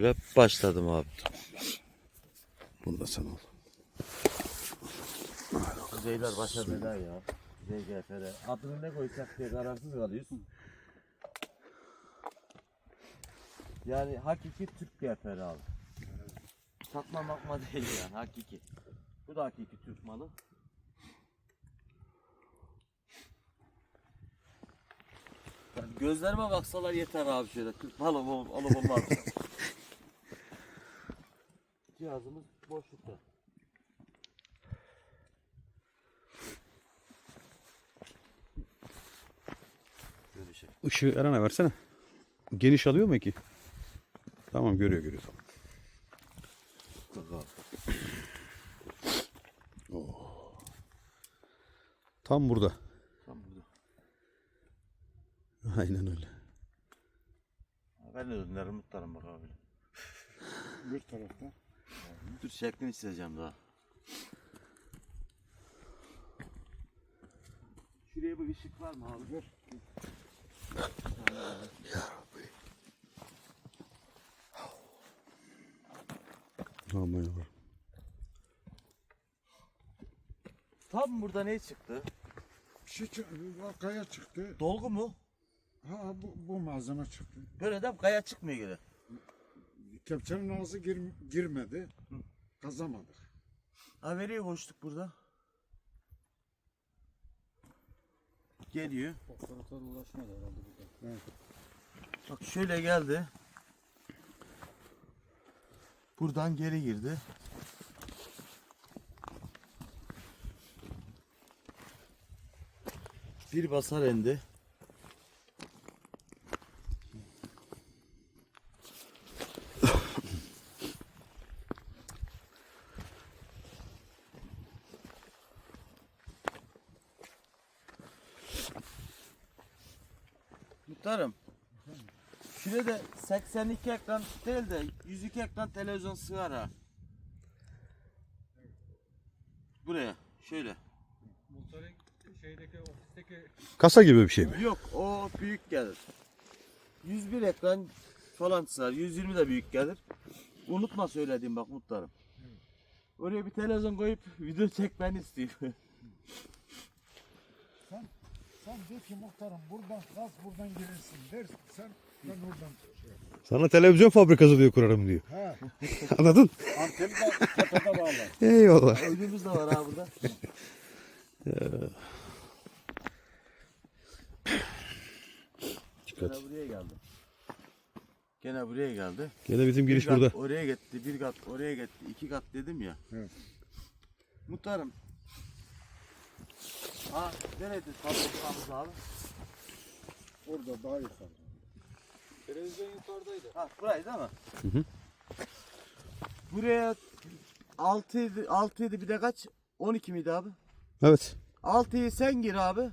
Ve başladım abi. Bunu da sen al. Kuzeyler başa bela ya. ZGFR. Adını ne koysak diye kararsız kalıyoruz. Yani hakiki Türk GFR abi. Satma makma değil yani hakiki. Bu da hakiki Türk malı. Yani gözlerime baksalar yeter abi şöyle. Türk malı olup olmaz. Cihazımız boşlukta. Şey. Işığı Eren'e versene. Geniş alıyor mu ki? Tamam görüyor görüyor tamam. Abi. Tam burada. Tam burada. Aynen öyle. Ben de dönerim muhtarım bak abi. Bir tarafta. Dur şeklini çizeceğim daha. Şuraya bir ışık var mı abi? Dur. Aman yavrum. Tam burada ne çıktı? Şu çı- kaya çıktı. Dolgu mu? Ha bu, bu malzeme çıktı. Böyle de kaya çıkmıyor geri. Kepçenin ağzı gir- girmedi. Kazamadık. Ha veriyor boşluk burada. Geliyor. Operatör ulaşmadı herhalde burada. Bak şöyle geldi. Buradan geri girdi. Bir basar indi. Muhtarım. Şuraya da 82 ekran değil de 102 ekran televizyon sığar ha. Buraya şöyle. Muhtarın şeydeki ofisteki Kasa gibi bir şey mi? Yok o büyük gelir. 101 ekran falan sığar. 120 de büyük gelir. Unutma söylediğim bak muhtarım. Oraya bir televizyon koyup video çekmeni istiyorum. Sen de ki muhtarım buradan gaz buradan girilsin dersin. Sen ben oradan şey. Sana televizyon fabrikası diyor kurarım diyor. He. Anladın? Anteni de tepede bağlar. Eyvallah. Ödümüz de var ha burada. Dikkat. Gene buraya geldi. Gene buraya geldi. Gene bizim giriş bir kat burada. Oraya gitti, bir kat oraya gitti, iki kat dedim ya. Evet. Muhtarım. Ha, nerede fabrikamız abi? Orada daha yukarı. televizyon yukarıdaydı. Ha, burayı değil mi? Hı hı. Buraya 6 idi, 6 idi bir de kaç? 12 miydi abi? Evet. 6'yı sen gir abi.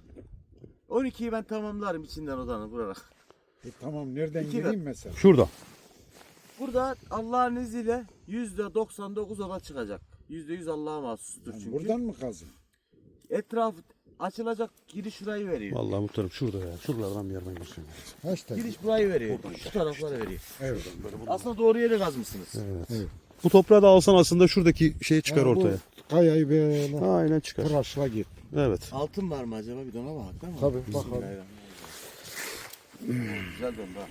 12'yi ben tamamlarım içinden odanı vurarak. E tamam nereden İki gireyim mesela? Şurada. Burada Allah'ın izniyle %99 oda çıkacak. %100 Allah'a mahsustur Yani çünkü. buradan mı kazın? Etraf açılacak giriş şurayı veriyor. Vallahi muhtarım şurada ya. Şuralardan bir yerden geçiyorum. Tane? Giriş burayı veriyor. Şu tarafları veriyor. Evet. Aslında doğru yere kazmışsınız. Evet. Bu toprağı da alsan aslında şuradaki şey çıkar bu ortaya. Kayayı böyle Aynen çıkar. tıraşla git. Evet. Altın var mı acaba? Bir de ona bak değil mi? Tabii, bakalım. Güzel ha.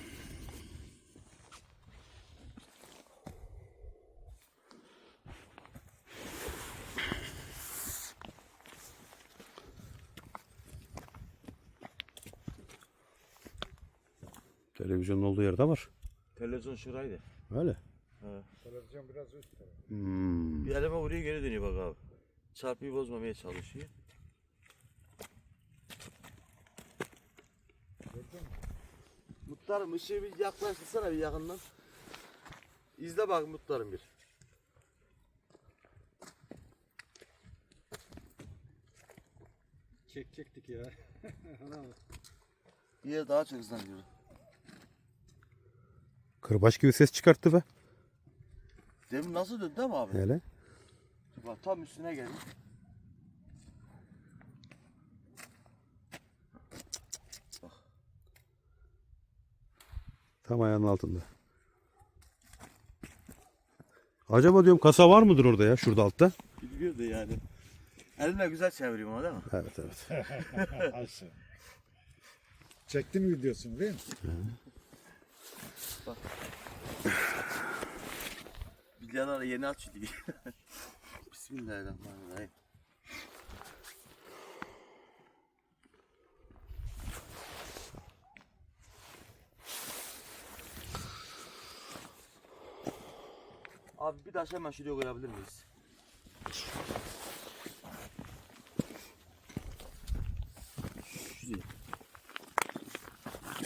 Televizyonun olduğu yerde var. Televizyon şuraydı. Öyle. Televizyon biraz üst taraf. Hmm. Bir eleme buraya geri dönüyor bak abi. Çarpıyı bozmamaya çalışıyor. Muhtarım ışığı bir yaklaştırsana bir yakından. İzle bak muhtarım bir. Çekecektik ya. Bir yer daha çok hızlanıyor. Kırbaç gibi ses çıkarttı be. Demin nasıl döndü mi abi? Hele. Bak tam üstüne geldi. Tam ayağının altında. Acaba diyorum kasa var mıdır orada ya şurada altta? Bilmiyorum da yani. Elimle güzel çeviriyorum ama değil mi? Evet evet. Mi videosunu değil mi? Bilyalar yeni açıldı. Bismillahirrahmanirrahim. Abi bir taş hemen şuraya koyabilir miyiz? Şuraya.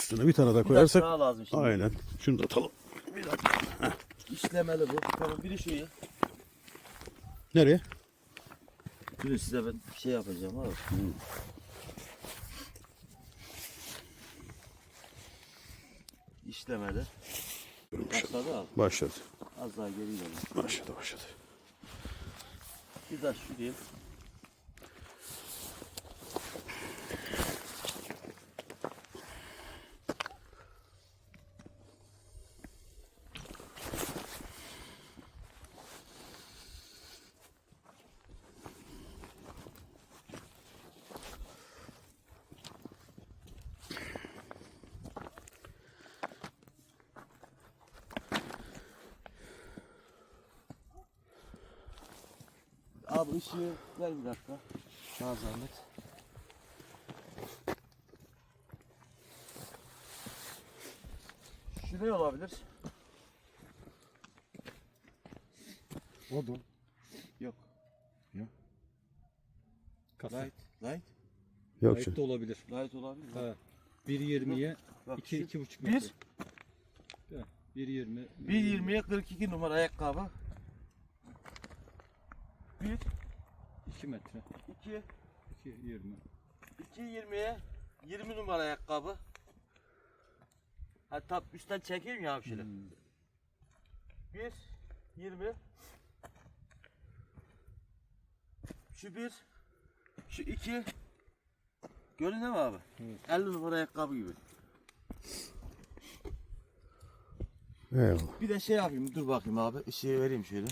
Üstüne bir tane daha Bir koyarsak. daha lazım şimdi. Aynen. Şunu da atalım. İşlemeli bu. Tamam biri şuraya. Nereye? Durun size ben şey yapacağım abi. İşlemeli. Başladı abi. Başladı. Az daha geri gidelim. Başladı başladı. Bir taş şuraya. Abi ışığı ver bir dakika. Sana zahmet. Şu ne olabilir? O da. Yok. Kasa. Light. Light. Yok Light şimdi. de olabilir. Light olabilir. Ha. 1.20'ye Bak 2 şu 2.5 bir. metre. Ha, 1.20 1.20'ye 42 numara ayakkabı. 1, 2 metre. 2, 2.20 2.20'ye 20 numara ayakkabı. Hatta üstten çekeyim ya abi şöyle. Hmm. 1, 20. Şu 1, şu 2. Görünüyor mu abi? Evet. 50 numara ayakkabı gibi. Eyvallah. Bir de şey yapayım dur bakayım abi ışığı vereyim şöyle.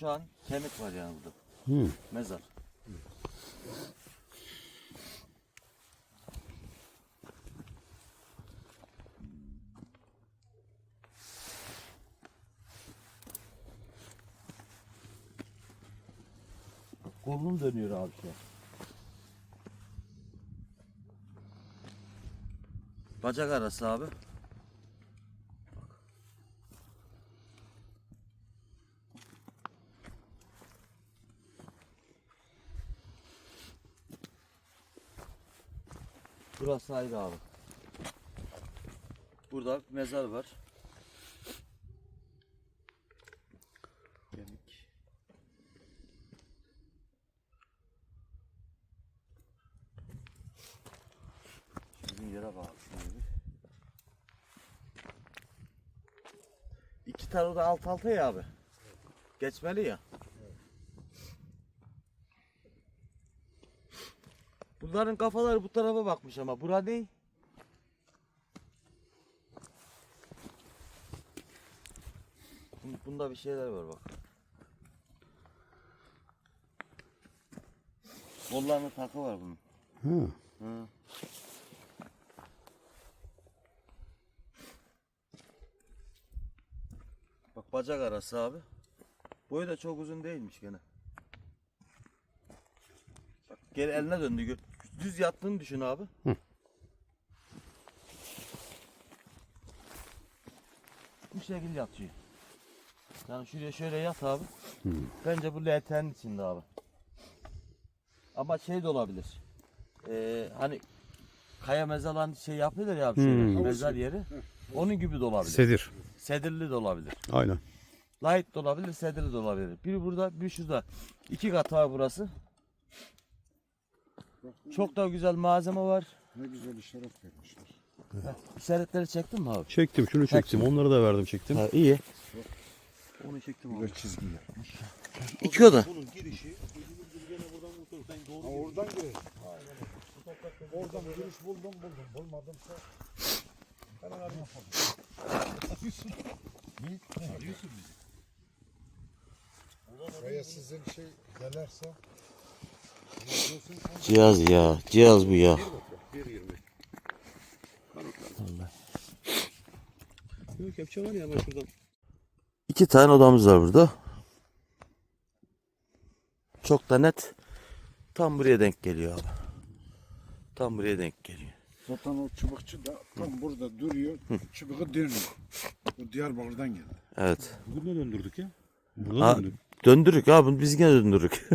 Şu an kemik var yani burada. Hı. Mezar. Kolum dönüyor abi şu an. Bacak arası abi. Burası ayrı abi. Burada bir mezar var. Kemik. Bizim yere bağlı. bir. İki tane da alt alta ya abi. Geçmeli ya. Bunların kafaları bu tarafa bakmış ama bura ne? Bun- Bunda bir şeyler var bak. Kollarında takı var bunun. Hı. Hı. Bak bacak arası abi. Boyu da çok uzun değilmiş gene. Geri eline döndü. gö- Düz yattığını düşün abi. Bu şekilde yatıyor. Yani şuraya şöyle yat abi. Bence bu LT'nin içinde abi. Ama şey de olabilir. Ee, hani kaya mezarlan şey yapıyorlar ya abi şöyle Hmm. mezar yeri. Onun gibi de olabilir. Sedir. Sedirli de olabilir. Aynen. Light de olabilir, sedirli de olabilir. Biri burada, biri şurada. İki kat var burası. Çok da güzel malzeme var. Ne güzel işaret vermişler. İşaretleri çektin mi abi? Çektim şunu çektim. Onları da verdim çektim. Ha, iyi. Onu çektim Güzel çizgi yapmış. İki oda. Bunun girişi gene buradan oturur. Ben doğru Ha, oradan girer. Oradan giriş buldum buldum. Bulmadımsa hemen yapalım. Ne? Ne arıyorsun Buraya sizin şey gelerse? Cihaz ya. Cihaz bu ya. 1.20. Yok kepçe var ya hemen şuradan. İki tane odamız var burada. Çok da net. Tam buraya denk geliyor abi. Tam buraya denk geliyor. Zaten o çubukçu da tam burada duruyor. Çubuğu dönüyor. O Diyarbakır'dan geldi. Evet. Bugün ne döndürdük ya? Buradan Ha, döndük. döndürük abi. Biz yine döndürük.